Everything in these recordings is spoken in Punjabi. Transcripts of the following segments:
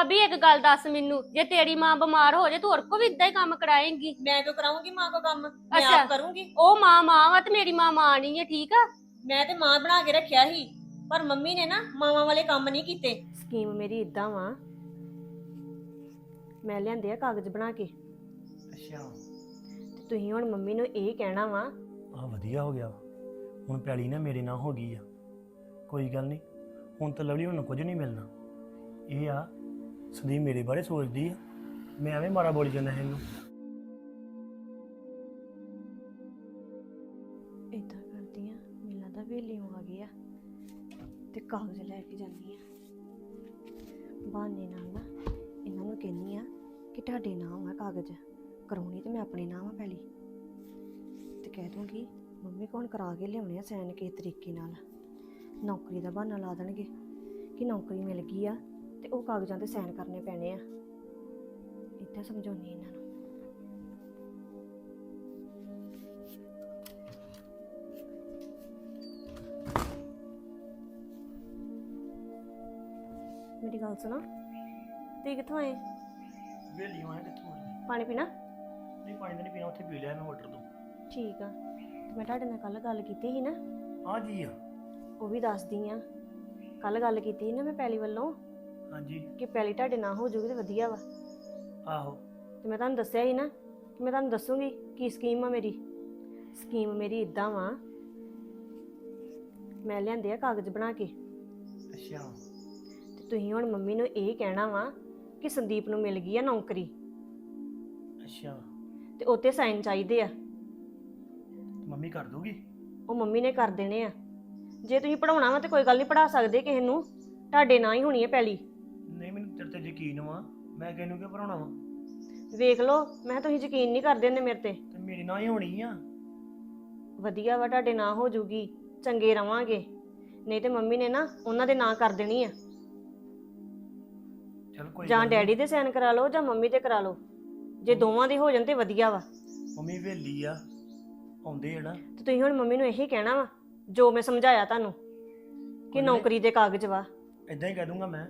ਭਾਬੀ ਇੱਕ ਗੱਲ ਦੱਸ ਮੈਨੂੰ। ਜੇ ਤੇਰੀ ਮਾਂ ਬਿਮਾਰ ਹੋ ਜੇ ਤੂੰ ਹੋਰ ਕੋ ਵੀ ਇਦਾਂ ਹੀ ਕੰਮ ਕਰਾਏਂਗੀ? ਮੈਂ ਕਿਉਂ ਕਰਾਉਂਗੀ ਮਾਂ ਕੋ ਕੰਮ? ਮੈਂ ਅੱਛਾ। ਆਪ ਕਰੂੰਗੀ। ਉਹ ਮਾਂ ਮਾਂ ਵਾ ਤੇ ਮੇਰੀ ਮਾਂ ਮਾਂ ਨਹੀਂ ਹੈ ਠੀਕ ਆ? ਮੈਂ ਤੇ ਮਾਂ ਬਣਾ ਕੇ ਰੱਖਿਆ ਸੀ ਪਰ ਮੰਮੀ ਨੇ ਨਾ ਮਾਵਾਂ ਵਾਲੇ ਕੰਮ ਨਹੀਂ ਕੀਤੇ। ਸਕੀਮ ਮੇਰੀ ਇਦਾਂ ਵਾ। ਮੈਂ ਲਿਆਂਦੇ ਆ ਕਾਗਜ਼ ਬਣਾ ਕੇ। ਅੱਛਾ। ਤੇ ਤੁਸੀਂ ਹੁਣ ਮੰਮੀ ਨੂੰ ਇਹ ਕਹਿਣਾ ਵਾ। ਆ ਵਧੀਆ ਹੋ ਗਿਆ। ਹੁਣ ਪੈਲੀ ਨਾ ਮੇਰੇ ਨਾਲ ਹੋ ਗਈ ਆ। ਕੋਈ ਗੱਲ ਨਹੀਂ। ਹੁਣ ਤਾਂ ਲਵਲੀ ਹੁਣ ਕੁਝ ਨਹੀਂ ਮਿਲਣਾ। ਇਹ ਆ ਸੰਦੀਪ ਮੇਰੇ ਬਾਰੇ ਸੋਚਦੀ ਆ। ਮੈਂ ਐਵੇਂ ਮਾਰਾ ਬੋਲੀ ਜਾਂਦਾ ਇਹਨੂੰ। ਇਦਾਂ ਕਰਦੀ ਆ ਮੇਲਾ ਦਾ ਵੇਲੀਓ ਆ ਗਿਆ ਤੇ ਕਾਗਜ਼ ਲੈ ਕੇ ਜਾਂਦੀ ਆ। ਬਹਾਨੇ ਨਾਲ ਨਾ ਇਹਨਾਂ ਨੂੰ ਕਹਿੰਨੀ ਆ ਕਿ ਤੁਹਾਡੇ ਨਾਮ ਆ ਕਾਗਜ਼, ਕਰਾਉਣੀ ਤੇ ਮੈਂ ਆਪਣੇ ਨਾਮ ਆ ਪਹਿਲੀ। ਤੇ ਕਹਿ ਦੂੰਗੀ, ਮੰਮੀ ਕੋਣ ਕਰਾ ਕੇ ਲਿਆਉਣੇ ਆ ਸੈਨ ਕਿਸ ਤਰੀਕੇ ਨਾਲ? ਨੌਕਰੀ ਦਾ ਬਹਾਨਾ ਲਾ ਦੇਣਗੇ। ਕਿ ਨੌਕਰੀ ਮਿਲ ਗਈ ਆ ਤੇ ਉਹ ਕਾਗਜ਼ਾਂ ਤੇ ਸਾਈਨ ਕਰਨੇ ਪੈਣੇ ਆ। ਇੱਦਾਂ ਸਮਝਾਉਣੀ ਇਹਨਾਂ ਨੂੰ। ਮੇਰੀ ਗੱਲ ਸੁਣੋ। ਤੁਸੀਂ ਕਿੱਥੋਂ ਆਏ? ਵੇਲੀ ਹੋਇਆ ਕਿੱਥੋਂ ਆਈ ਪਾਣੀ ਪੀਣਾ? ਨਹੀਂ ਪਾਣੀ ਤਾਂ ਨਹੀਂ ਪੀਣਾ ਉੱਥੇ ਪੀ ਲਿਆ ਮੈਂ ਵਾਟਰ ਤੋਂ। ਠੀਕ ਆ। ਤੇ ਮੈਂ ਤੁਹਾਡੇ ਨਾਲ ਕੱਲ ਗੱਲ ਕੀਤੀ ਸੀ ਨਾ? ਹਾਂ ਜੀ ਆ। ਉਹ ਵੀ ਦੱਸਦੀ ਆ। ਕੱਲ ਗੱਲ ਕੀਤੀ ਸੀ ਨਾ ਮੈਂ ਪਹਿਲੀ ਵੱਲੋਂ। ਹਾਂਜੀ। ਕਿ ਪਹਿਲੀ ਤੁਹਾਡੇ ਨਾਲ ਹੋ ਜੂਗੀ ਤੇ ਵਧੀਆ ਵਾ। ਆਹੋ। ਤੇ ਮੈਂ ਤੁਹਾਨੂੰ ਦੱਸਿਆ ਸੀ ਨਾ ਕਿ ਮੈਂ ਤੁਹਾਨੂੰ ਦੱਸੂਗੀ ਕੀ ਸਕੀਮ ਆ ਮੇਰੀ। ਸਕੀਮ ਮੇਰੀ ਇਦਾਂ ਵਾ ਮੈਂ ਲਿਆਂਦੇ ਆ ਕਾਗਜ਼ ਬਣਾ ਕੇ। ਅੱਛਾ। ਤੇ ਤੁਸੀਂ ਹੁਣ ਮੰਮੀ ਨੂੰ ਇਹ ਕਹਿਣਾ ਵਾ ਕਿ ਸੰਦੀਪ ਨੂੰ ਮਿਲ ਗਈ ਆ ਨੌਕਰੀ। ਅੱਛਾ। ਤੇ ਉੱਤੇ ਸਾਈਨ ਚਾਹੀਦੇ ਆ। ਮੰਮੀ ਕਰ ਦੂਗੀ? ਉਹ ਮੰਮੀ ਨੇ ਕਰ ਦੇਣੇ ਆ। ਜੇ ਤੁਸੀਂ ਪੜਾਉਣਾ ਵਾ ਤੇ ਕੋਈ ਗੱਲ ਨਹੀਂ ਪੜਾ ਸਕਦੇ ਕਿਸੇ ਨੂੰ। ਤੁਹਾਡੇ ਨਾਂ ਹੀ ਹੋਣੀ ਹੈ ਪਹਿਲੀ। ਮੈਂ ਕਿਹਨੂੰ ਕਿਉਂ ਭਰਾਉਣਾ ਵਾ? ਵੇਖ ਲਓ ਮੈਂ ਕਿਹਾ ਤੁਸੀਂ ਯਕੀਨ ਨਹੀਂ ਕਰਦੇ ਹੁੰਦੇ ਮੇਰੇ ਤੇ। ਤੇ ਮੇਰੀ ਨਾਲ ਹੀ ਹੋਣੀ ਆ। ਵਧੀਆ ਵਾ ਤੁਹਾਡੇ ਨਾਂ ਹੋ ਜੂਗੀ ਚੰਗੇ ਰਵਾਂਗੇ। ਨਹੀਂ ਤੇ ਮੰਮੀ ਨੇ ਨਾ ਉਹਨਾਂ ਦੇ ਨਾਂ ਕਰ ਦੇਣੀ ਆ। ਚਲ ਕੋਈ ਜਾਂ ਗੱਲ ਨੀ। ਡੈਡੀ ਦੇ ਸਾਈਨ ਕਰਾ ਲਓ ਜਾਂ ਮੰਮੀ ਤੇ ਕਰਾ ਲਓ। ਜੇ ਦੋਵਾਂ ਦੇ ਹੋ ਜਾਣ ਤੇ ਵਧੀਆ ਵਾ। ਮੰਮੀ ਵੇਲੀ ਆ ਆਉਂਦੇ ਆ ਨਾ। ਤੇ ਤੁਸੀਂ ਹੁਣ ਮੰਮੀ ਨੂੰ ਇਹੀ ਕਹਿਣਾ ਵਾ ਜੋ ਮੈਂ ਸਮਝਾਇਆ ਤੁਹਾਨੂੰ ਕਿ ਨੀ। ਨੌਕਰੀ ਦੇ ਕਾਗਜ਼ ਵਾ। ਇਦਾਂ ਹੀ ਕਹਿ ਦੂੰਗਾ ਮੈਂ।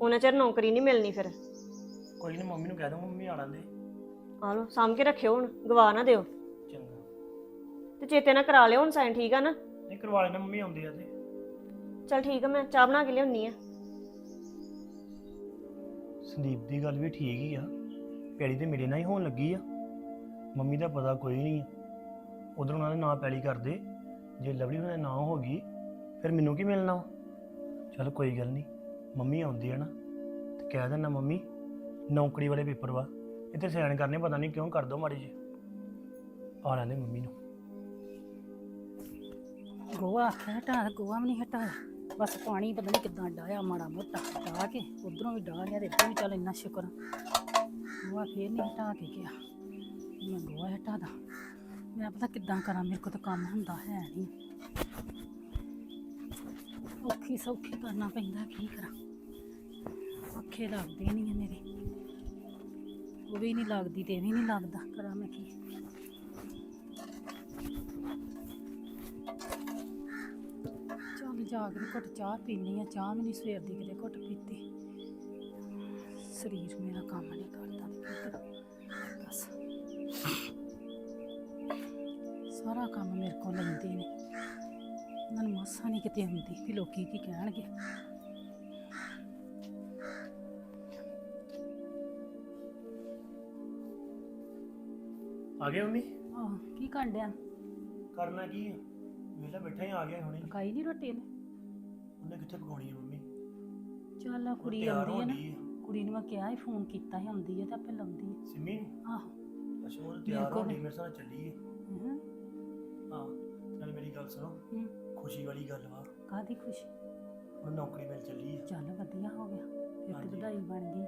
ਉਹਨਾਂ ਚਿਰ ਨੌਕਰੀ ਨਹੀਂ ਮਿਲਣੀ ਫਿਰ। ਕੋਈ ਨਹੀਂ ਮੰਮੀ ਨੂੰ ਕਹਿ ਦੂੰਗਾ ਮੰਮੀ ਆ ਲੈਂਦੇ ਆ ਲਓ ਸਾਂਭ ਕੇ ਰੱਖਿਓ ਹੁਣ ਗਵਾ ਨਾ ਦਿਓ। ਚੰਗਾ। ਤੇ ਚੇਤੇ ਨਾਲ ਕਰਾ ਲਿਓ ਹੁਣ ਸਾਈਨ ਠੀਕ ਆ ਨਾ? ਨਹੀਂ ਕਰਵਾ ਲੈਣਾ ਮੰਮੀ ਆਉਂਦੇ ਆ ਤੇ। ਚਲ ਠੀਕ ਆ ਮੈਂ ਚਾਹ ਬਣਾ ਕੇ ਲਿਆਉਣੀ ਆ। ਸੰਦੀਪ ਦੀ ਗੱਲ ਵੀ ਠੀਕ ਹੀ ਆ। ਪੈਲੀ ਤੇ ਮੇਰੇ ਨਾਲ ਹੀ ਹੋਣ ਲੱਗੀ ਆ। ਮੰਮੀ ਦਾ ਪਤਾ ਕੋਈ ਨਹੀਂ ਆ। ਉਧਰ ਉਹਨਾਂ ਨੇ ਨਾਂ ਪੈਲੀ ਕਰਦੇ ਜੇ ਲਵਲੀ ਉਹਨਾਂ ਦੇ ਨਾਂ ਹੋ ਗਈ ਫਿਰ ਮੈਨੂੰ ਕੀ ਮਿਲਣਾ ਚਲ ਕੋਈ ਗੱਲ ਨਹੀਂ ਮੰਮੀ ਆਉਂਦੀ ਆ ਨਾ। ਤੇ ਕਹਿ ਦੇਣਾ ਮੰਮੀ ਨੌਕਰੀ ਵਾਲੇ ਪੇਪਰ ਵਾ ਇੱਥੇ ਸਾਈਨ ਕਰਨੇ, ਪਤਾ ਨਹੀਂ ਕਿਉਂ ਕਰ ਦੋ ਮਾੜੀ ਜੀ ਆ ਲੈਂਦੇ ਮੰਮੀ ਨੂੰ। ਗੋਆ ਹਟਾ, ਗੋਆ ਵੀ ਨਹੀਂ ਹਟਾਇਆ ਬਸ ਪਾਣੀ ਪਤਾ ਨਹੀਂ ਕਿੱਦਾਂ ਡਾਇਆ ਮਾੜਾ ਮੋਟਾ ਡਾ ਕੇ, ਉਧਰੋਂ ਵੀ ਡਾ ਲਿਆ ਤੇ ਇੱਧਰੋਂ ਵੀ ਚੱਲ ਇੰਨਾ ਸ਼ੁਕਰ। ਗੋਆ ਫੇਰ ਨਹੀਂ ਹਟਾ ਕੇ ਗਿਆ। ਮੈਂ ਗੋਆ ਹਟਾ ਦਾਂ। ਮੈਂ ਪਤਾ ਕਿੱਦਾਂ ਕਰਾਂ, ਮੇਰੇ ਕੋਲ ਤਾਂ ਕੰਮ ਹੁੰਦਾ ਹੈ ਨਹੀਂ ਔਖੀ ਸੌਖੀ ਕਰਨਾ ਪੈਂਦਾ, ਕੀ ਕਰਾਂ? ਅੱਖੇ ਲੱਗਦੇ ਨਹੀਂ ਮੇਰੇ। ਉਹ ਵੀ ਨਹੀਂ ਲੱਗਦੀ ਤੇ ਵੀ ਨਹੀਂ ਲੱਗਦਾ। ਕਰਾਂ ਮੈਂ ਕੀ? ਚੱਲ ਜਾ ਕੇ ਘੁੱਟ ਚਾਹ ਪੀਣੀ ਆ। ਚਾਹ ਵੀ ਨਹੀਂ ਸਵੇਰ ਦੀ ਕਿਤੇ ਘੁੱਟ ਪੀਤੀ। ਸਰੀਰ ਮੇਰਾ ਕੰਮ ਨਹੀਂ ਕਰਦਾ। ਤੇ ਸਾਰਾ ਕੰਮ ਮੇਰੇ ਕੋਲ ਲੈਂਦੇ ਨੇ। ਉਹਨਾਂ ਨੂੰ ਮਸਾਂ ਨਹੀਂ ਕਿਤੇ ਹੁੰਦੀ ਵੀ ਲੋਕੀ ਕੀ ਕਹਿਣਗੇ। ਆ ਗਏ ਮੰਮੀ? ਆਹ ਕੀ ਕਰਨ ਡਿਆ? ਕਰਨਾ ਕੀ ਆ? ਵੇਲਾ ਬੈਠਾ ਹੀ ਆ ਗਿਆ ਹੁਣੇ। ਪਕਾਈ ਨਹੀਂ ਰੋਟੀ ਨੇ ਉਹਨੇ ਕਿੱਥੇ ਪਕਾਉਣੀ ਆ ਮੰਮੀ? ਚੱਲ ਆਹ ਉਹ ਕੁੜੀ ਤਿਆਰ ਆਉਂਦੀ ਹੈ ਨਾ। ਹੋਣ ਡਈ ਆ। ਕੁੜੀ ਨੂੰ ਮੈਂ ਕਿਹਾ ਹੀ ਫੋਨ ਕੀਤਾ ਸੀ ਆਉਂਦੀ ਹੈ ਤਾਂ ਆਪੇ ਲਾਉਂਦੀ ਹੈ ਸਿੰਮੀ? ਨੂੰ ਆਹੋ। ਅੱਛਾ ਉਹ ਤਿਆਰ ਕੋਲ ਹੋਣੀ ਮੇਰੇ ਸਾਹ ਚੱਲੀ ਆ। ਹਾਂ। ਹਾਂ ਨਾਲ ਮੇਰੀ ਗੱਲ ਸੁਣੋ। ਹੂੰ। ਖੁਸ਼ੀ ਵਾਲੀ ਗੱਲ ਵਾ। ਕਾਦੀ ਖੁਸ਼ੀ? ਹੁਣ ਨੌਕਰੀ ਮਿਲ ਚੱਲੀ ਆ। ਚੱਲ ਵਧੀਆ ਹੋ ਗਿਆ। ਫਿਰ ਤੇ ਹਾਂਜੀ। ਵਧਾਈ ਬਣ ਗਈ।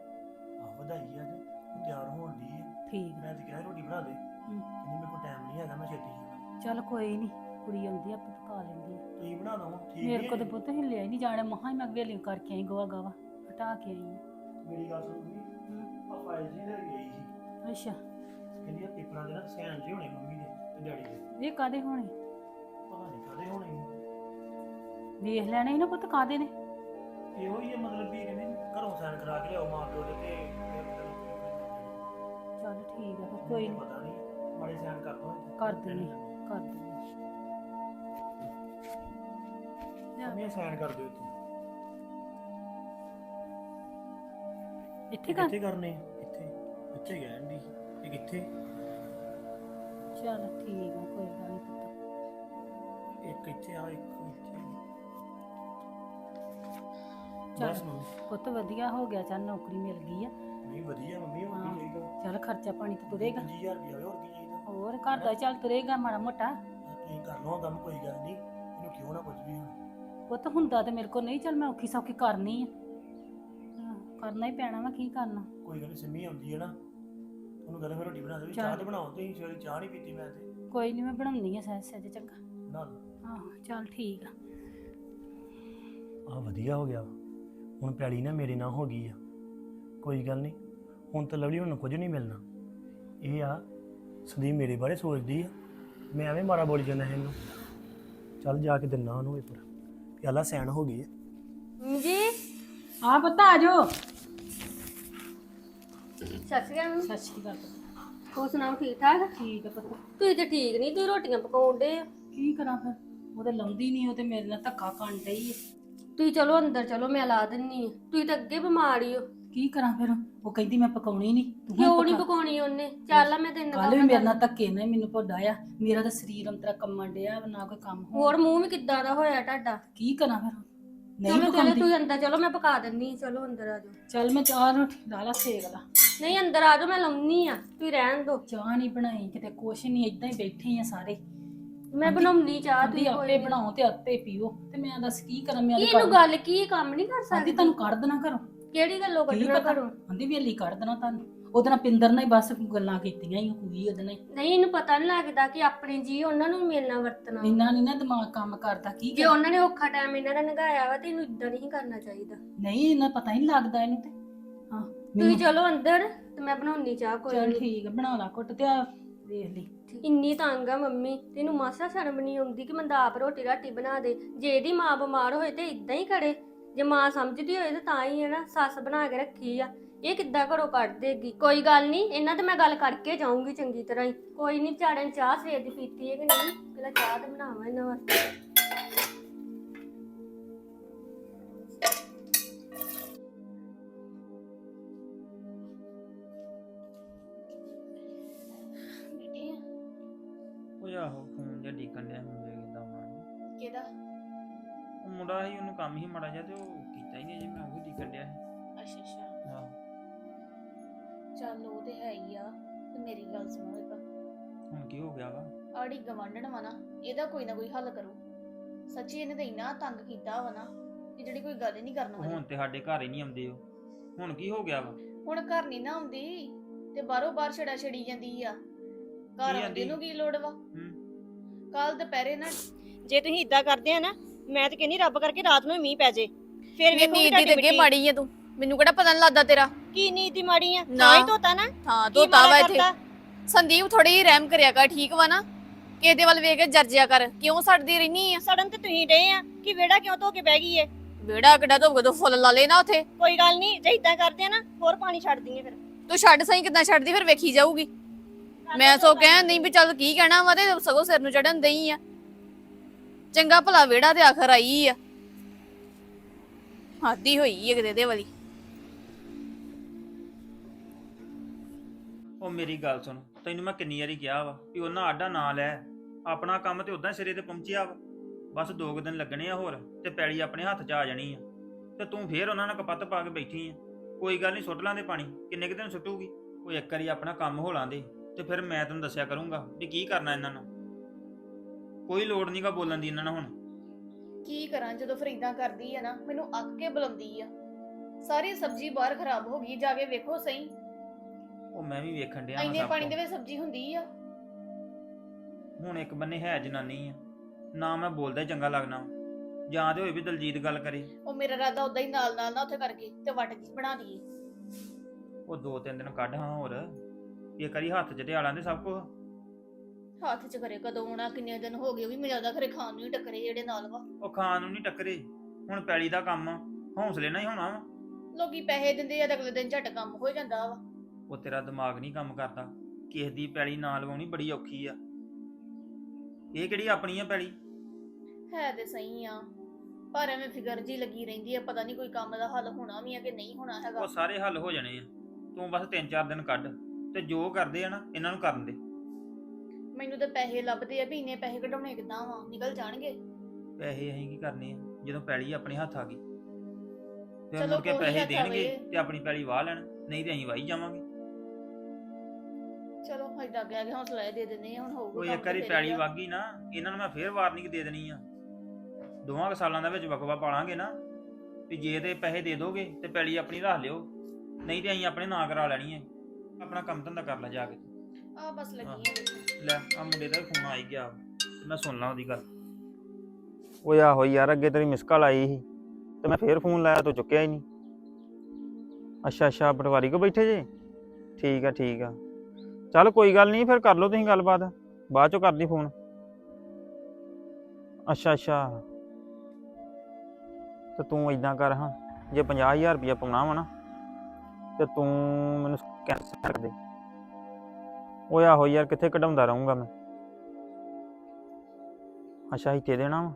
ਆ ਵਧਾਈ ਆ ਤੇ। ਉਹ ਤਿਆਰ ਹੋਣ ਦੀ ਆ। ਠੀਕ। ਮੈਂ ਤੇ ਕਿਹਾ ਰੋਟੀ ਬਣਾ ਦੇ। ਕਹਿੰਦੀ ਮੇਰੇ ਕੋਲ ਟਾਈਮ ਨਹੀਂ ਹੈਗਾ ਮੈਂ ਛੇਤੀ ਜਾਣਾ। ਚੱਲ ਕੋਈ ਨਹੀਂ ਕੁੜੀ ਆਉਂਦੀ ਆ ਪਕਾ ਲੈਂਦੀ ਆ। ਤੁਸੀਂ ਬਣਾ ਦਵਾਂ ਠੀਕ ਮੇਰੇ ਕੋਲ ਹੈ ਤਾਂ ਪੁੱਤ ਹਿੱਲਿਆ ਹੀ ਨਹੀਂ ਜਾਣਾ ਮਹਾ ਹੀ ਮੈਂ ਵੇਲੀ ਕਰਕੇ ਆਈ ਗੋਆ ਗਾਵਾ ਹਟਾ ਕੇ ਆਈ ਹਾਂ। ਮੇਰੀ ਗੱਲ ਸੁਣੋ ਵੀ ਹੂੰ। ਆ ਫਾਈਲ ਜੀ ਲੈ ਗਈ ਸੀ। ਅੱਛਾ। ਕਹਿੰਦੀ ਆ ਪੇਪਰਾਂ ਦੇ ਨਾ ਸੈਨ ਜੀ ਹੋਣੇ ਮੰਮੀ ਦੇ ਤੇ ਡੈਡੀ ਦੇ। ਇਹ ਕਾਦੇ ਹੋਣੇ? ਪਤਾ ਨਹੀਂ ਕਾਦੇ ਹੋਣੇ ਨੇ। ਵੇਖ ਲੈਣੇ ਸੀ ਨਾ ਪੁੱਤ ਕਾਦੇ ਨੇ। ਇਹੋ ਹੀ ਹੈ ਮਤਲਬ ਵੀ ਕਹਿੰਦੇ ਘਰੋਂ ਸਾਈਨ ਕਰਾ ਕੇ ਲਿਆਓ ਮਾਂ ਪਿਓ ਦੇ ਤੇ ਫਿਰ ਤੈਨੂੰ ਚੱਲ ਠੀਕ ਆ ਫਿਰ ਕੋਈ ਨਹੀਂ ਪਤਾ ਨਹੀਂ ਮਾੜੇ ਸਾਈਨ ਕਰ ਦੋ। ਕਰ ਦਿੰਨੀ ਕਰ ਦਿੰਨੀ ਮੈਂ ਸਾਈਨ ਕਰ ਦਿਓ ਤੂੰ ਇੱਥੇ ਕਰ। ਕਿੱਥੇ ਕਰਨੇ ਆ? ਇੱਥੇ ਇੱਥੇ ਗਏ ਆਂਟੀ ਇਹ ਕਿੱਥੇ? ਚੱਲ ਠੀਕ ਆ ਕੋਈ ਗੱਲ ਨਹੀਂ ਪੁੱਤ। ਇੱਕ ਇੱਥੇ ਆ ਇੱਕ ਇੱਥੇ ਚੱਲ। ਬਸ ਮੰਮੀ। ਪੁੱਤ ਵਧੀਆ ਹੋ ਗਿਆ ਚੱਲ ਨੌਕਰੀ ਮਿਲ ਗਈ ਆ। ਨਹੀਂ ਵਧੀਆ ਮੰਮੀ ਹੋਰ ਹਾਂ। ਕੀ ਚਾਹੀਦਾ? ਚੱਲ ਖਰਚਾ ਪਾਣੀ ਤੇ ਤੁਰੇਗਾ 5000 ਰੁਪਇਆ ਹੋਰ ਕੀ ਚਾਹੀਦਾ? ਹੋਰ ਘਰ ਦਾ ਚੱਲ ਤੁਰੇਗਾ ਮਾੜਾ ਮੋਟਾ। ਤੁਸੀਂ ਕਰ ਲਓ ਕੰਮ ਕੋਈ ਗੱਲ ਨਹੀਂ। ਇਹਨੂੰ ਕਿਉਂ ਨਾ ਕੁਝ ਵੀ ਹੁਣ? ਪੁੱਤ ਹੁੰਦਾ ਤੇ ਮੇਰੇ ਕੋਲ ਨਹੀਂ ਚੱਲ ਮੈਂ ਔਖੀ ਸੌਖੀ ਕਰਨੀ ਆ। ਹਾਂ, ਕਰਨਾ ਹੀ ਪੈਣਾ ਵਾ ਕੀ ਕਰਨਾ? ਕੋਈ ਗੱਲ ਨੀ ਸਿੰਮੀ ਆਉਂਦੀ ਹੈ ਨਾ। ਉਹਨੂੰ ਕਹਿੰਦਾ ਫਿਰ ਰੋਟੀ ਬਣਾ ਦੇ। ਚਾਹ ਤੇ ਬਣਾਓ ਤੁਸੀਂ ਸਵੇਰੇ ਚਾਹ ਨਹੀਂ ਪੀਤੀ ਮੈਂ ਤੇ। ਕੋਈ ਨਹੀਂ ਮੈਂ ਬਣਾਉਣੀ ਆ ਸਹਿਜ ਸਹਿਜ ਚੰਗਾ। ਬਣਾ ਲਓ ਆਹੋ ਚੱਲ ਠੀਕ ਆ। ਆ ਵਧੀਆ ਹੋ ਗਿਆ। ਹੁਣ ਪੈਲੀ ਨਾ ਮੇਰੇ ਨਾਲ ਹੋ ਗਈ ਆ। ਕੋਈ ਗੱਲ ਨਹੀਂ ਹੁਣ ਤਾਂ ਲਵਲੀ ਹੁਣ ਕੁਝ ਨਹੀਂ ਮਿਲਣਾ। ਇਹ ਆ ਸੰਦੀਪ ਮੇਰੇ ਬਾਰੇ ਸੋਚਦੀ ਆ। ਮੈਂ ਐਵੇਂ ਮਾਰਾ ਬੋਲੀ ਜਾਂਦਾ ਇਹਨੂੰ। ਚੱਲ ਜਾ ਕੇ ਦਿਨਾ ਉਹਨੂੰ ਪੇਪਰ। ਪਿਆਲਾ ਸੈਣ ਹੋ ਗਈ ਆ। ਜੀ। ਹਾਂ ਪੁੱਤ ਆ ਜਾਓ। ਸਤਿ ਸ਼੍ਰੀ ਅਕਾਲ। ਸਤਿ ਸ਼੍ਰੀ ਅਕਾਲ ਪੁੱਤ। ਹੋਰ ਸੁਣਾਓ ਠੀਕ ਠਾਕ? ਠੀਕ ਆ ਪੁੱਤ। ਤੁਸੀਂ ਤੇ ਠੀਕ ਨਹੀਂ ਤੁਸੀਂ ਰੋਟੀਆਂ ਪਕਾਉਂਦੇ ਆ। ਕੀ ਕਰਾਂ ਫਿਰ? ਉਹ ਤਾਂ ਲਾਉਂਦੀ ਨਹੀਂ ਉਹ ਤੇ ਮੇਰੇ ਨਾਲ ਧੱਕਾ ਕਰਨ ਡਈ ਹੈ ਤੁਸੀਂ ਚਲੋ ਅੰਦਰ ਚਲੋ ਮੈਂ ਲਾ ਦਿੰਨੀ ਆ। ਤੁਸੀਂ ਤਾਂ ਅੱਗੇ ਬਿਮਾਰ ਹੀ ਹੋ। ਕੀ ਕਰਾਂ ਫਿਰ? ਉਹ ਕਹਿੰਦੀ ਮੈਂ ਪਕਾਉਣੀ ਨਹੀਂ ਤੂੰ ਹੀ ਕਿਉਂ ਨਹੀਂ ਪਕਾ। ਪਕਾਉਣੀ ਉਹਨੇ? ਚੱਲ ਆ ਮੈਂ ਤੈਨੂੰ ਕੱਲ ਵੀ ਮੇਰੇ ਨਾਲ ਧੱਕੇ ਨੇ ਮੈਨੂੰ ਭੋਡਾ ਆ ਮੇਰਾ ਤਾਂ ਸਰੀਰ ਅੰਤਰਾ ਕੰਮਣ ਡਿਆ ਨਾ ਕੋਈ ਕੰਮ ਹੋ ਹੋਰ ਮੂੰਹ ਵੀ ਕਿੱਦਾਂ ਦਾ ਹੋਇਆ ਤੁਹਾਡਾ? ਕੀ ਕਰਾਂ ਫਿਰ? ਨਹੀਂ ਚਲੋ ਚਲੋ ਪਕਾਉਂਦੀ ਤੁਸੀਂ ਅੰਦਰ ਚਲੋ ਮੈਂ ਪਕਾ ਦਿੰਨੀ ਆ, ਚਲੋ ਅੰਦਰ ਆ ਜਾਓ। ਚੱਲ ਮੈਂ ਚਾਹ ਰੋਟੀ ਲਾ ਲਾ ਸੇਕ ਲਾ। ਨਹੀਂ ਅੰਦਰ ਆ ਜਾਓ ਮੈਂ ਲਾਉਣੀ ਆ ਤੁਸੀਂ ਰਹਿਣ ਦਿਓ। ਚਾਹ ਨਹੀਂ ਬਣਾਈ ਕਿਤੇ ਕੁਛ ਨਹੀਂ ਇਦਾਂ ਹੀ ਬੈਠੇ ਆ ਸਾਰੇ। ਮੈਂ ਬਣਾਉਣੀ ਚਾਹ ਆਂਦੀ ਤੁਸੀਂ ਆਪੇ ਬਣਾਓ ਤੇ ਆਪੇ ਪੀਓ। ਤੇ ਮੈਂ ਦੱਸ ਕੀ ਕਰਾਂ ਮੈਂ ਕੀ ਆਂਦੀ ਨੂੰ ਗੱਲ ਕੀ ਕੰਮ ਨਹੀਂ ਕਰ ਆਂਦੀ ਸਕਦੀ? ਤੁਹਾਨੂੰ ਕੱਢ ਦੇਣਾ ਘਰੋਂ। ਕਿਹੜੀ ਗੱਲੋਂ ਕੀ ਕੱਢਣਾ ਪਤਾ? ਕਰੋ ਆਂਦੀ ਵੇਲੀ ਕੱਢ ਦੇਣਾ ਤੁਹਾਨੂੰ। ਉਹਦੇ ਨਾਲ ਪਿੰਦਰ ਨਾਲ ਹੀ ਬਸ ਗੱਲਾਂ ਕੀਤੀਆਂ ਹੀ ਕੁੜੀ ਉਹਦੇ ਨਾਲ ਹੀ। ਨਹੀਂ ਇਹਨੂੰ ਪਤਾ ਨਹੀਂ ਲੱਗਦਾ ਕਿ ਆਪਣੇ ਜੀ ਉਹਨਾਂ ਨੂੰ ਵੀ ਮਿਲਣਾ ਵਰਤਣਾ। ਇੰਨਾ ਨਹੀਂ ਨਾ ਦਿਮਾਗ ਕੰਮ ਕਰਦਾ ਕੀ ਜੇ ਕਰਾਂ? ਉਹਨਾਂ ਨੇ ਔਖਾ ਟਾਈਮ ਇਹਨਾਂ ਦਾ ਨਗਾਇਆ ਵਾ ਤੇ ਇਹਨੂੰ ਇਦਾਂ ਨਹੀਂ ਕਰਨਾ ਚਾਹੀਦਾ। ਨਹੀਂ ਇਹਨਾਂ ਪਤਾ ਹੀ ਨਹੀਂ ਲੱਗਦਾ ਇਹਨੂੰ ਤੇ। ਹਾਂ ਤੁਸੀਂ ਮੈਨੂੰ ਚਲੋ ਅੰਦਰ ਤੇ ਮੈਂ ਬਣਾਉਣੀ ਚਾਹ ਕੋਈ ਚੱਲ ਨਹੀਂ ਠੀਕ ਆ ਬਣਾ ਲਾ ਘੁੱਟ ਤੇ ਆ ਵੇਖ ਲਈ। ਇੰਨੀ ਤੰਗ ਆ ਮੰਮੀ ਤੈਨੂੰ ਮਾਸਾ ਸ਼ਰਮ ਨਹੀਂ ਆਉਂਦੀ ਕਿ ਬੰਦਾ ਆਪ ਰੋਟੀ ਰਾਟੀ ਬਣਾ ਦੇ। ਜੇ ਇਹਦੀ ਮਾਂ ਬਿਮਾਰ ਹੋਏ ਤੇ ਇਦਾਂ ਹੀ ਕਰੇ। ਜੇ ਮਾਂ ਸਮਝਦੀ ਹੋਏ ਤਾਂ ਤਾਂ ਹੀ ਹੈ ਨਾ, ਸੱਸ ਬਣਾ ਕੇ ਰੱਖੀ ਆ। ਇਹ ਕਿੱਦਾਂ ਘਰੋਂ ਕੱਢ ਦੇਗੀ ਕੋਈ ਗੱਲ ਨਹੀਂ, ਇਹਨਾਂ ਤੇ ਮੈਂ ਗੱਲ ਕਰਕੇ ਜਾਊਂਗੀ ਚੰਗੀ ਤਰ੍ਹਾਂ ਹੀ। ਕੋਈ ਨਹੀਂ, ਝਾੜਨ ਚਾਹ ਸਵੇਰ ਦੀ ਪੀਤੀ ਹੈ ਕਿ ਨਹੀਂ? ਪਹਿਲਾਂ ਚਾਹ ਤੇ ਬਣਾਵਾਂ ਇਹਨਾਂ ਵਾਸਤੇ? ਮੜਾ ਜਾ ਤੇ ਉਹ ਕੀਤਾ ਹੀ ਨਹੀਂ ਜੇ ਮੈਂ ਉਹ ਡੀਕਣ ਡਿਆ ਸੀ। ਅੱਛਾ ਅੱਛਾ। ਹਾਂ। ਚੱਲ ਉਹ ਤੇ ਹੈ ਹੀ ਆ ਤੇ ਮੇਰੀ ਗੱਲ ਸੁਣੋ ਇੱਕ। ਹੁਣ ਕੀ ਹੋ ਗਿਆ ਵਾ? ਆੜੀ ਗਵੰਡਣ ਵਾ ਨਾ ਇਹਦਾ ਕੋਈ ਨਾ ਕੋਈ ਹੱਲ ਕਰੋ। ਸੱਚੀ ਇਹਨੇ ਤਾਂ ਇੰਨਾ ਤੰਗ ਕੀਤਾ ਵਾ ਨਾ ਕਿ ਜਿਹੜੀ ਕੋਈ ਗੱਲ ਹੀ ਨਹੀਂ ਕਰਨ ਵਾਲੀ। ਹੁਣ ਤੇ ਸਾਡੇ ਘਰ ਹੀ ਨਹੀਂ ਆਉਂਦੇ ਉਹ। ਹੁਣ ਕੀ ਹੋ ਗਿਆ ਵਾ? ਹੁਣ ਘਰ ਨਹੀਂ ਨਾ ਆਉਂਦੀ ਤੇ ਬਾਹਰੋਂ ਬਾਹਰ ਛੜਾ ਛੜੀ ਜਾਂਦੀ ਆ। ਘਰ ਆਉਂਦੀ? ਨੂੰ ਕੀ ਲੋੜ ਵਾ? ਹੂੰ। ਕੱਲ ਦੁਪਹਿਰੇ ਨਾ ਜੇ ਤੁਸੀਂ ਇਦਾਂ ਕਰਦੇ ਆ ਨਾ ਮੈਂ ਤਾਂ ਕਹਿੰਨੀ ਰੱਬ ਕਰਕੇ ਰਾਤ ਨੂੰ ਮੀਂਹ ਪੈ ਜੇ। ਫਿਰ ਵੇਖੋ ਨੀਤੀ ਤੇ ਅੱਗੇ ਮਾੜੀ ਆ ਤੂੰ। ਮੈਨੂੰ ਕਿਹੜਾ ਪਤਾ ਨੀ ਲੱਗਦਾ ਤੇਰਾ। ਕੀ ਨੀਤੀ ਮਾੜੀ ਆ? ਨਾ। ਤਾਂ ਹੀ ਧੋਤਾ ਨਾ। ਹਾਂ ਕੀ ਵਾ ਮਾੜਾ ਇੱਥੇ। ਕਰਤਾ? ਸੰਦੀਪ ਥੋੜੀ ਜਿਹੀ ਰਹਿਮ ਕਰਿਆ ਕਰ ਠੀਕ ਵਾ ਨਾ? ਕਿਸੇ ਦੇ ਵੱਲ ਵੇਖ ਕੇ ਜਰਜਿਆ ਕਰ। ਕਿਉਂ ਸੜਦੀ ਰਹਿਨੀ ਆ? ਸੜਨ ਤੇ ਤੁਸੀਂ ਡੇ ਆ ਕਿ ਵਿਹੜਾ ਕਿਉਂ ਧੋ ਕੇ ਬਹਿ ਗਈ ਏ? ਵਿਹੜਾ ਕਿੱਡਾ ਧੋਗੇ ਤੂੰ ਫੁੱਲ ਲਾ ਲੈ ਨਾ ਉਥੇ। ਕੋਈ ਗੱਲ ਨਹੀਂ ਜੇ ਇਦਾਂ ਕਰਦੇ ਆ ਨਾ ਹੋਰ ਪਾਣੀ ਛੱਡ ਦਈਏ ਫਿਰ। ਤੂੰ ਛੱਡ ਸਹੀ ਕਿੱਦਾਂ ਛੱਡਦੀ ਫਿਰ ਵੇਖੀ ਜਾਊਗੀ। ਮੈਂ ਸੋ ਕਹਿ ਨਹੀਂ ਵੀ ਚੱਲ ਕੀ ਕਹਿਣਾ ਵਾ ਤੇ ਸਗੋਂ ਸਿਰ ਨੂੰ ਚੜਨ ਦਈ ਆ। ਚੰਗਾ ਭਲਾ ਵਿਹੜਾ ਤੇ ਆਖਰ ਆਈ ਆ। ਹਾਦੀ ਹੋਈ ਆ ਦੇ ਵਾਲੀ। ਉਹ ਮੇਰੀ ਗੱਲ ਸੁਣ, ਤੈਨੂੰ ਮੈਂ ਕਿੰਨੀ ਵਾਰੀ ਕਿਹਾ ਵਾ ਵੀ ਉਹਨਾਂ ਆਡਾ ਨਾ ਲੈ, ਆਪਣਾ ਕੰਮ ਤੇ ਉਦਾਂ ਸਿਰੇ ਤੇ ਪਹੁੰਚਿਆ ਵਾ। ਬਸ ਦੋ ਕੁ ਦਿਨ ਲੱਗਣੇ ਆ ਹੋਰ, ਤੇ ਪੈਲੀ ਆਪਣੇ ਹੱਥ 'ਚ ਆ ਜਾਣੀ ਆ। ਤੇ ਤੂੰ ਫੇਰ ਉਹਨਾਂ ਨਾਲ ਕਪੱਤ ਪਾ ਕੇ ਬੈਠੀ ਆ। ਕੋਈ ਗੱਲ ਨਹੀਂ ਸੁੱਟ ਲਾਂਦੇ ਪਾਣੀ, ਕਿੰਨੇ ਕੁ ਦਿਨ ਸੁੱਟੂਗੀ? ਉਹ ਇੱਕ ਵਾਰੀ ਆਪਣਾ ਕੰਮ ਹੋ ਲਾਂਦੇ, ਤੇ ਫਿਰ ਮੈਂ ਤੈਨੂੰ ਦੱਸਿਆ ਕਰੂੰਗਾ ਵੀ ਕੀ ਕਰਨਾ ਇਹਨਾਂ ਨੂੰ। ਕੋਈ ਲੋੜ ਨਹੀਂਗਾ ਬੋਲਣ ਦੀ ਇਹਨਾਂ ਨਾਲ ਹੁਣ। ਕੀ ਕਰਾਂ ਜਦੋਂ ਫਿਰ ਇਦਾਂ ਕਰਦੀ ਆ ਨਾ ਮੈਨੂੰ ਅੱਕ ਕੇ ਬੁਲਾਉਂਦੀ ਆ। ਸਾਰੀ ਸਬਜ਼ੀ ਬਾਹਰ ਖਰਾਬ ਹੋ ਗਈ ਜਾ ਕੇ ਵੇਖੋ ਸਹੀ। ਉਹ ਮੈਂ ਵੀ ਵੇਖਣ ਡਿਆ ਵਾਂ ਇੰਨੇ ਸਭ ਪਾਣੀ ਕੁਛ। ਦੇ ਵਿੱਚ ਸਬਜ਼ੀ ਹੁੰਦੀ ਆ। ਹੁਣ ਇੱਕ ਬੰਨੇ ਹੈ ਜਨਾਨੀ ਆ। ਨਾ ਮੈਂ ਬੋਲਦਾ ਹੀ ਚੰਗਾ ਲੱਗਣਾ। ਜਾਂ ਤੇ ਹੋਏ ਵੀ ਦਲਜੀਤ ਗੱਲ ਕਰੇ। ਉਹ ਮੇਰਾ ਰਾਦਾ ਉਦਾਂ ਹੀ ਨਾਲ ਨਾਲ ਨਾ ਉੱਥੇ ਕਰਕੇ ਤੇ ਵਟ ਜੀ ਬਣਾ ਦਈਏ। ਉਹ ਦੋ ਤਿੰਨ ਦਿਨ ਕੱਢ ਹਾਂ ਹੋਰ। ਇਹ ਕਰੀ ਹੱਥ 'ਚ ਤੇ ਆਲਾਂ ਦੇ ਸਭ ਕੁਝ ਹੱਥ 'ਚ ਕਰੇ ਕਦੋਂ ਆਉਣਾ ਕਿੰਨੇ ਦਿਨ ਹੋ ਗਏ ਉਹ ਵੀ ਮੈਂ ਜ਼ਿਆਦਾ ਖਰੇ ਖਾਣ ਨੂੰ ਹੀ ਟੱਕਰੇ ਜਿਹੜੇ ਨਾਲ ਵਾ। ਉਹ ਖਾਣ ਨੂੰ ਨਹੀਂ ਟੱਕਰੇ ਹੁਣ ਪੈਲੀ ਦਾ ਕੰਮ ਆ ਹੌਸਲੇ ਨਾਲ ਹੀ ਹੋਣਾ ਵਾ। ਲੋਕੀ ਪੈਸੇ ਦਿੰਦੇ ਆ ਤੇ ਅਗਲੇ ਦਿਨ ਝਟ ਕੰਮ ਹੋ ਜਾਂਦਾ ਵਾ। ਉਹ ਤੇਰਾ ਦਿਮਾਗ ਨਹੀਂ ਕੰਮ ਕਰਦਾ ਕਿਸੇ ਦੀ ਪੈਲੀ ਨਾ ਲਵਾਉਣੀ ਬੜੀ ਔਖੀ ਆ। ਇਹ ਕਿਹੜੀ ਆਪਣੀ ਆ ਪੈਲੀ? ਹੈ ਤੇ ਸਹੀ ਆ ਪਰ ਐਵੇਂ ਫਿਕਰ ਜੀ ਲੱਗੀ ਰਹਿੰਦੀ ਆ ਪਤਾ ਨਹੀਂ ਕੋਈ ਕੰਮ ਦਾ ਹੱਲ ਹੋਣਾ ਵੀ ਆ ਕਿ ਨਹੀਂ ਹੋਣਾ ਹੈਗਾ। ਉਹ ਸਾਰੇ ਹੱਲ ਹੋ ਜਾਣੇ ਆ ਤੂੰ ਬਸ 3-4 ਦਿਨ ਕੱਢ ਤੇ ਜੋ ਕਰਦੇ ਆ ਨਾ ਇਹਨਾਂ ਨੂੰ ਕਰਨ ਦੇ। ਮੈਨੂੰ ਤਾਂ ਪੈਸੇ ਲੱਭਦੇ ਆ ਵੀ ਇੰਨੇ ਪੈਸੇ ਕਢਾਉਣੇ ਕਿੱਦਾਂ ਵਾ? ਨਿਕਲ ਜਾਣਗੇ। ਪੈਸੇ ਅਸੀਂ ਕੀ ਕਰਨੇ ਆ? ਜਦੋਂ ਪੈਲੀ ਆਪਣੇ ਹੱਥ ਆ ਗਈ। ਫਿਰ ਚਲੋ ਮੁੜ ਕੇ ਕੋਈ ਪੈਸੇ ਹੱਥ ਦੇਣਗੇ ਆਵੇ। ਤੇ ਆਪਣੀ ਪੈਲੀ ਵਾਹ ਲੈਣ ਨਹੀਂ ਤੇ ਅਸੀਂ ਵਾਹੀ ਜਾਵਾਂਗੇ। ਚਲੋ ਏਦਾਂ ਕਹਿ ਕੇ ਹੌਸਲਾ ਇਹ ਦੇ ਦਿੰਦੇ ਆ ਹੁਣ ਹੋਊਗਾ ਉਹ ਕੰਮ ਇੱਕ ਤੇ ਵਾਰੀ ਫਿਰ ਪੈਲੀ ਹੀ ਆ। ਵਾਗੀ ਨਾ ਇਹਨਾਂ ਨੂੰ ਮੈਂ ਫੇਰ ਵਾਰਨਿੰਗ ਦੇ ਦੇਣੀ ਆ। ਦੋਵਾਂ ਕੁ ਸਾਲਾਂ ਦਾ ਵਿੱਚ ਵਕਵਾ ਪਾਲਾਂਗੇ ਨਾ। ਵੀ ਜੇ ਤੇ ਪੈਸੇ ਦੇ ਦੋਗੇ ਤੇ ਪੈਲੀ ਆਪਣੀ ਰੱਖ ਲਿਓ। ਨਹੀਂ ਤੇ ਅਸੀਂ ਆਪਣੇ ਨਾਂ ਕਰਾ ਲੈਣੀ ਹੈ ਆਪਣਾ ਕੰਮ ਧੰਦਾ ਕਰ ਲੈ ਜਾ ਕੇ। ਆ ਬਸ ਲੱਗੀ ਹਾਂ। ਆ ਵੇਖਣ। ਲੈ ਆ ਮੁੰਡੇ ਦਾ ਫੋਨ ਆਈ ਗਿਆ। ਤੇ ਮੈਂ ਸੁਣ ਲਾਂ ਉਹਦੀ ਗੱਲ। ਓਏ ਆਹੋ ਯਾਰ ਅੱਗੇ ਤੇਰੀ ਮਿਸ ਕਾਲ ਆਈ ਸੀ। ਤੇ ਮੈਂ ਫੇਰ ਫੋਨ ਲਾਇਆ ਤੂੰ ਚੁੱਕਿਆ ਹੀ ਨਹੀਂ। ਅੱਛਾ ਅੱਛਾ ਪਟਵਾਰੀ ਕੋ ਬੈਠੇ ਜੇ? ਠੀਕ ਆ ਠੀਕ ਆ। ਚੱਲ ਕੋਈ ਗੱਲ ਨਹੀਂ ਫਿਰ ਕਰ ਲਓ ਤੁਸੀਂ ਗੱਲਬਾਤ। ਬਾਅਦ ਚੋਂ ਕਰਦੀ ਫੋਨ। ਅੱਛਾ ਅੱਛਾ। ਤੇ ਤੂੰ ਇਦਾਂ ਕਰ ਹਾਂ ਜੇ 50000 ਰੁਪਇਆ ਪਾਉਣਾ ਵਾ ਨਾ ਤੇ ਤੂੰ ਮੈਨੂੰ ਕੈਂਸਲ ਕਰ ਦੇ। ਓਏ ਆਹੋ ਯਾਰ ਕਿੱਥੇ ਕਢਾਉਂਦਾ ਰਹੂੰਗਾ ਮੈਂ। ਅੱਛਾ ਇੱਥੇ ਦੇਣਾ ਵਾ।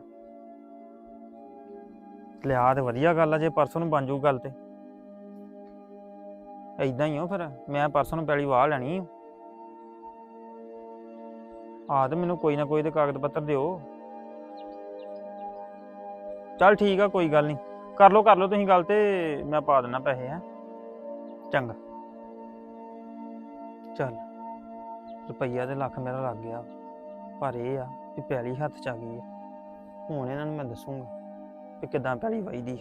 ਲਿਆ ਤੇ ਵਧੀਆ ਗੱਲ ਆ, ਜੇ ਪਰਸੋਂ ਨੂੰ ਬਣ ਜੂ ਗੱਲ ਤੇ। ਐਦਾਂ ਹੀ ਹੋ ਫਿਰ, ਮੈਂ ਪਰਸੋਂ ਨੂੰ ਪੈਲੀ ਵਾਹ ਲੈਣੀ ਆ। ਆ ਤੇ ਮੈਨੂੰ ਕੋਈ ਨਾ ਕੋਈ ਤੇ ਕਾਗਜ਼ ਪੱਤਰ ਦਿਓ। ਚੱਲ ਠੀਕ ਆ, ਕੋਈ ਗੱਲ ਨਹੀਂ ਕਰ ਲਓ ਕਰ ਲਓ ਤੁਸੀਂ ਗੱਲ ਤੇ, ਮੈਂ ਪਾ ਦਿੰਦਾ ਪੈਸੇ ਹੈ। ਚੰਗਾ। ਚੱਲ। ਰੁਪਈਆ ਤੇ ਲੱਖ ਮੇਰਾ ਲੱਗ ਗਿਆ। ਪਰ ਇਹ ਆ ਕਿ ਪੈਲੀ ਹੱਥ ਚ ਆ ਗਈ ਆ। ਹੁਣ ਇਹਨਾਂ ਨੂੰ ਮੈਂ ਦੱਸੂਗਾ ਕਿ ਕਿਦਾਂ ਪੈਲੀ ਵਈਦੀ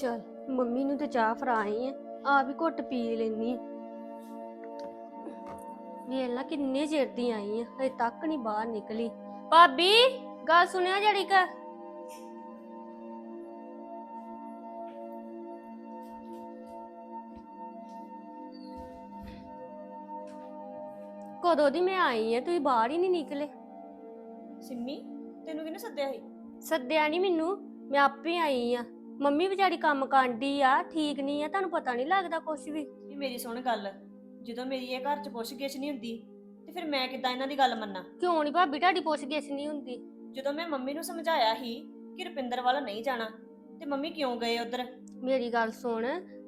ਚਲ, ਮੰਮੀ ਨੂੰ ਤੇ ਚਾਹ ਫਰਾਈ ਆ ਆ ਵੀ ਘੁੱਟ ਪੀ ਲੈਣੀ ਵੇਖ ਲਾ ਕਿੰਨੇ ਚਿਰ ਦੀ ਆਈ ਆ, ਹਜੇ ਤੱਕ ਨਹੀਂ ਬਾਹਰ ਨਿਕਲੀ। ਭਾਬੀ, ਗੱਲ ਸੁਣਿਆ ਜੜੀ ਕਾ? ਕਦੋਂ ਦੀ ਮੈਂ ਆਈ ਆ? ਤੁਸੀਂ ਬਾਹਰ ਹੀ ਨਹੀਂ ਨਿਕਲੇ। ਸਿੰਮੀ ਤੈਨੂੰ ਕਿਹਨੇ ਸੱਦਿਆ ਸੀ? ਸੱਦਿਆ ਨਹੀਂ ਮੈਨੂੰ। ਮੈਂ ਆਪੇ ਆਈ ਆ। ਮੰਮੀ ਵਿਚਾਰੀ ਕੰਮ ਕਾਂਡੀ ਆ ਠੀਕ ਨਹੀਂ ਆ ਤੁਹਾਨੂੰ ਪਤਾ ਨਹੀਂ ਲੱਗਦਾ ਕੁਛ ਵੀ। ਇਹ ਮੇਰੀ ਸੁਣ ਗੱਲ। ਜਦੋਂ ਮੇਰੀ ਇਹ ਘਰ 'ਚ ਪੁੱਛ ਗਿੱਛ ਨਹੀਂ ਹੁੰਦੀ ਤੇ ਫਿਰ ਮੈਂ ਕਿੱਦਾਂ ਇਹਨਾਂ ਦੀ ਗੱਲ ਮੰਨਾਂ? ਕਿਉਂ ਨਹੀਂ ਭਾਬੀ ਤੁਹਾਡੀ ਪੁੱਛ ਗਿੱਛ ਨਹੀਂ ਹੁੰਦੀ। ਜਦੋਂ ਮੈਂ ਮੰਮੀ ਨੂੰ ਸਮਝਾਇਆ ਸੀ ਕਿ ਰੁਪਿੰਦਰ ਵੱਲ ਨਹੀਂ ਜਾਣਾ ਤੇ ਮੰਮੀ ਕਿਉਂ ਗਏ ਉਧਰ? ਮੇਰੀ ਗੱਲ ਸੁਣ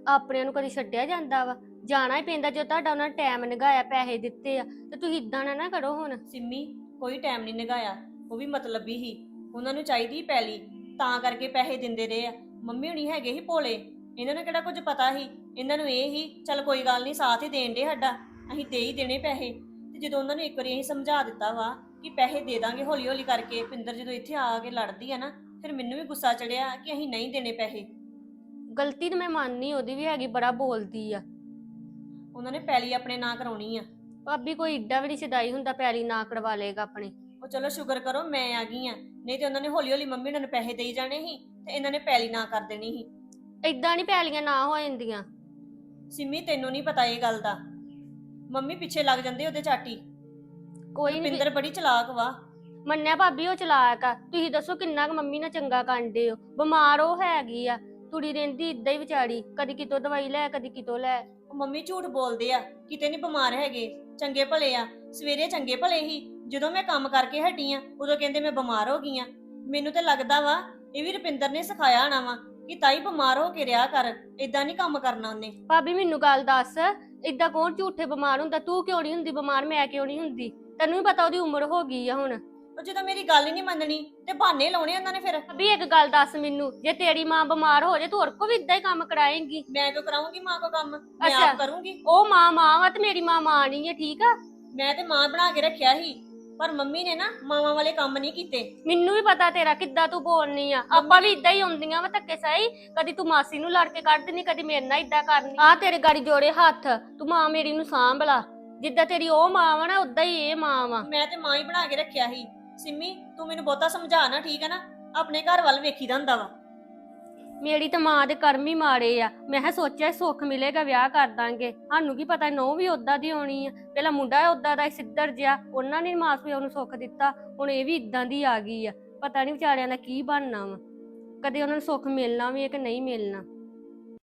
ਆਪਣਿਆਂ ਨੂੰ ਕਦੀ ਛੱਡਿਆ ਜਾਂਦਾ ਵਾ? ਜਾਣਾ ਹੀ ਪੈਂਦਾ ਜੋ ਤੁਹਾਡਾ ਉਹਨਾਂ ਟਾਈਮ ਨਗਾਇਆ ਪੈਸੇ ਦਿੱਤੇ ਆ ਤੇ ਤੁਸੀਂ ਇਦਾਂ ਨਾ ਨਾ ਕਰੋ ਹੁਣ। ਸਿੰਮੀ ਕੋਈ ਟਾਈਮ ਨਹੀਂ ਨਗਾਇਆ ਉਹ ਵੀ ਮਤਲਬੀ ਹੀ। ਉਹਨਾਂ ਨੂੰ ਚਾਹੀਦੀ ਪੈਲੀ ਤਾਂ ਕਰਕੇ ਪੈਸੇ ਦਿੰਦੇ ਰਹੇ ਆ। ਮੰਮੀ ਹੁਣੀ ਹੈਗੇ ਹੀ ਭੋਲੇ ਇਹਨਾਂ ਨੂੰ ਕਿਹੜਾ ਕੁਝ ਪਤਾ ਸੀ? ਇਹਨਾਂ ਨੂੰ ਇਹ ਹੀ ਚੱਲ ਕੋਈ ਗੱਲ ਨਹੀਂ ਸਾਥ ਹੀ ਦੇਣ ਦੇ ਸਾਡਾ ਅਸੀਂ ਦੇ ਹੀ ਦੇਣੇ ਪੈਸੇ। ਤੇ ਜਦੋਂ ਉਹਨਾਂ ਨੂੰ ਇੱਕ ਵਾਰੀ ਅਸੀਂ ਸਮਝਾ ਦਿੱਤਾ ਵਾ ਕਿ ਪੈਸੇ ਦੇ ਦਾਂਗੇ ਹੌਲੀ ਹੌਲੀ ਕਰਕੇ ਪਿੰਦਰ ਜਦੋਂ ਇੱਥੇ ਆ ਕੇ ਲੜਦੀ ਆ ਨਾ ਫਿਰ ਮੈਨੂੰ ਵੀ ਗੁੱਸਾ ਚੜਿਆ ਕਿ ਅਸੀਂ ਨਹੀਂ ਦੇਣੇ ਪੈਸੇ। ਗਲਤੀ ਤਾਂ ਮੈਂ ਮੰਨਨੀ ਉਹਦੀ ਵੀ ਹੈਗੀ ਬੜਾ ਬੋਲਦੀ ਆ। ਉਹਨਾਂ ਨੇ ਪੈਲੀ ਆਪਣੇ ਨਾਂ ਕਰਾਉਣੀ ਆ। ਭਾਬੀ ਕੋਈ ਏਡਾ ਵੀ ਨੀ ਸ਼ਦਾਈ ਹੁੰਦਾ ਪੈਲੀ ਨਾ ਕਰਵਾ ਲੇਗਾ ਆਪਣੇ। ਉਹ ਚਲੋ ਸ਼ੁਕਰ ਕਰੋ ਮੈਂ ਆ ਗਈ ਆ। ਨਹੀਂ ਤੇ ਉਹਨਾਂ ਨੇ ਹੌਲੀ ਹੌਲੀ ਮੰਮੀ ਉਹਨਾਂ ਨੂੰ ਪੈਸੇ ਦੇਈ ਜਾਣੇ ਸੀ ਤੇ ਇਹਨਾਂ ਨੇ ਪੈਲੀ ਨਾ ਕਰ ਦੇਣੀ ਸੀ। ਏਦਾਂ ਨਹੀਂ ਪੈਲੀਆਂ ਨਾ ਹੋ ਜਾਂਦੀਆਂ। ਸਿੰਮੀ ਤੈਨੂੰ ਨਹੀਂ ਪਤਾ ਇਹ ਗੱਲ ਦਾ। ਮੰਮੀ ਪਿੱਛੇ ਲੱਗ ਜਾਂਦੇ ਉਹਦੇ ਚਾਟੀ। ਕੋਈ ਨਹੀਂ ਪਿੰਦਰ ਬੜੀ ਚਲਾਕ ਵਾ। ਮੰਨਿਆ ਭਾਬੀ ਉਹ ਚਲਾਕ ਆ। ਤੁਸੀਂ ਦੱਸੋ ਕਿੰਨਾ ਕੁ ਮੰਮੀ ਨਾਲ ਚੰਗਾ ਕਾਂਡੇ ਹੋ। ਬਿਮਾਰ ਉਹ ਹੈਗੀ ਆ। ਤੁੜੀ ਰਹਿੰਦੀ ਇਦਾਂ ਹੀ ਵਿਚਾਰੀ। ਕਦੀ ਕਿਤੋਂ ਦਵਾਈ ਲੈ ਕਦੀ ਕਿਤੋਂ ਲੈ। ਉਹ ਮੰਮੀ ਝੂਠ ਬੋਲਦੇ ਆ, ਕਿਤੇ ਨਹੀਂ ਬਿਮਾਰ ਹੈਗੇ, ਚੰਗੇ ਭਲੇ ਆ। ਸਵੇਰੇ ਚੰਗੇ ਭਲੇ ਹੀ, ਜਦੋਂ ਮੈਂ ਕੰਮ ਕਰਕੇ ਹਟੀ ਆ, ਉਦੋਂ ਕਹਿੰਦੇ ਮੈਂ ਬਿਮਾਰ ਹੋ ਗਈ ਆ। ਮੈਨੂੰ ਤਾਂ ਲੱਗਦਾ ਵਾ, ਇਹ ਵੀ ਰੁਪਿੰਦਰ ਨੇ ਸਿਖਾਇਆ ਹੋਣਾ ਵਾ ਕਿ ਤਾਈ ਬਿਮਾਰ ਹੋ ਕੇ ਰਿਹਾ ਕਰ ਇਦਾਂ ਨਹੀਂ ਕੰਮ ਕਰਨਾ ਉਹਨੇ। ਭਾਬੀ, ਮੈਨੂੰ ਗੱਲ ਦੱਸ, ਏਦਾਂ ਕੌਣ ਝੂਠੇ ਬਿਮਾਰ ਹੁੰਦਾ? ਤੂੰ ਕਿਉਂ ਨਹੀਂ ਹੁੰਦੀ ਬਿਮਾਰ? ਮੈਂ ਕਿਉਂ ਨਹੀਂ ਹੁੰਦੀ? ਤੈਨੂੰ ਵੀ ਪਤਾ ਉਹਦੀ ਉਮਰ ਹੋ ਗਈ ਆ ਹੁਣ। ਉਹ ਜਦੋਂ ਮੇਰੀ ਗੱਲ ਹੀ ਨਹੀਂ ਮੰਨਣੀ ਤੇ ਬਹਾਨੇ ਲਾਉਣੇ ਉਹਨਾਂ ਨੇ ਫਿਰ। ਭਾਬੀ ਇੱਕ ਗੱਲ ਦੱਸ ਮੈਨੂੰ ਜੇ ਤੇਰੀ ਮਾਂ ਬਿਮਾਰ ਹੋ ਜਾਏ ਤੂੰ ਹੋਰ ਕੋ ਵੀ ਇਦਾਂ ਹੀ ਕੰਮ ਕਰਾਏਂਗੀ? ਮੈਂ ਕਿਉਂ ਕਰਾਉਂਗੀ ਮਾਂ ਕੋ ਕੰਮ? ਮੈਂ ਅੱਛਾ। ਆਪ ਕਰੂੰਗੀ। ਉਹ ਮਾਂ ਮਾਂ ਵਾ ਤੇ ਮੇਰੀ ਮਾਂ ਮਾਂ ਨਹੀਂ ਹੈ ਠੀਕ ਆ? ਮੈਂ ਤੇ ਮਾਂ ਬਣਾ ਕੇ ਰੱਖਿਆ ਸੀ ਪਰ ਮੰਮੀ ਨੇ ਨਾ ਮਾਵਾਂ ਵਾਲੇ ਕੰਮ ਨਹੀਂ ਕੀਤੇ। ਮੈਨੂੰ ਵੀ ਪਤਾ ਤੇਰਾ ਕਿੱਦਾਂ ਤੂੰ ਬੋਲਨੀ ਆ। ਆਪਾਂ ਵੀ ਇਦਾਂ ਹੀ ਹੁੰਦੀਆਂ ਵਾ ਧੱਕੇ ਸਹੀ ਕਦੀ ਤੂੰ ਮਾਸੀ ਨੂੰ ਲੜ ਕੇ ਕੱਢ ਦਿੰਦੀ ਕਦੀ ਮੇਰੇ ਨਾਲ ਇਦਾਂ ਕਰਨੀ। ਆ ਤੇਰੇ ਗਾੜੀ ਜੋੜੇ ਹੱਥ ਤੂੰ ਮਾਂ ਮੇਰੀ ਨੂੰ ਸਾਂਭ ਲਾ ਜਿੱਦਾਂ ਤੇਰੀ ਉਹ ਮਾਂ ਵਾ ਨਾ ਉਦਾਂ ਹੀ ਇਹ ਮਾਂ ਵਾ। ਮੈਂ ਤੇ ਮਾਂ ਹੀ ਬਣਾ ਕੇ ਰੱਖਿਆ ਸੀ। ਸਿੰਮੀ ਤੂੰ ਮੈਨੂੰ ਬਹੁਤਾ ਸਮਝਾ ਨਾ ਠੀਕ ਹੈ ਨਾ? ਆਪਣੇ ਘਰ ਵੱਲ ਵੇਖੀਦਾ ਹੁੰਦਾ ਵਾ। ਮੇਰੀ ਤਾਂ ਮਾਂ ਦੇ ਕਰਮ ਹੀ ਮਾੜੇ ਆ। ਮੈਂ ਕਿਹਾ ਸੋਚਿਆ ਸੁੱਖ ਮਿਲੇਗਾ ਵਿਆਹ ਕਰ ਦਾਂਗੇ। ਸਾਨੂੰ ਕੀ ਪਤਾ ਨੋ ਵੀ ਉਦਾਂ ਦੀ ਹੋਣੀ ਆ। ਪਹਿਲਾਂ ਮੁੰਡਾ ਉਦਾਂ ਦਾ ਸੀ, ਸਿੱਧਰ ਜਿਹਾ ਉਹਨਾਂ ਨੇ ਮਾਸ ਪਿਓ ਨੂੰ ਸੁੱਖ ਦਿੱਤਾ। ਹੁਣ ਇਹ ਵੀ ਇਦਾਂ ਦੀ ਆ ਗਈ ਆ। ਪਤਾ ਨਹੀਂ ਵਿਚਾਰਿਆਂ ਦਾ ਕੀ ਬਣਨਾ ਵਾ। ਕਦੇ ਉਹਨਾਂ ਨੂੰ ਸੁੱਖ ਮਿਲਣਾ ਵੀ ਹੈ ਕਿ ਨਹੀਂ ਮਿਲਣਾ।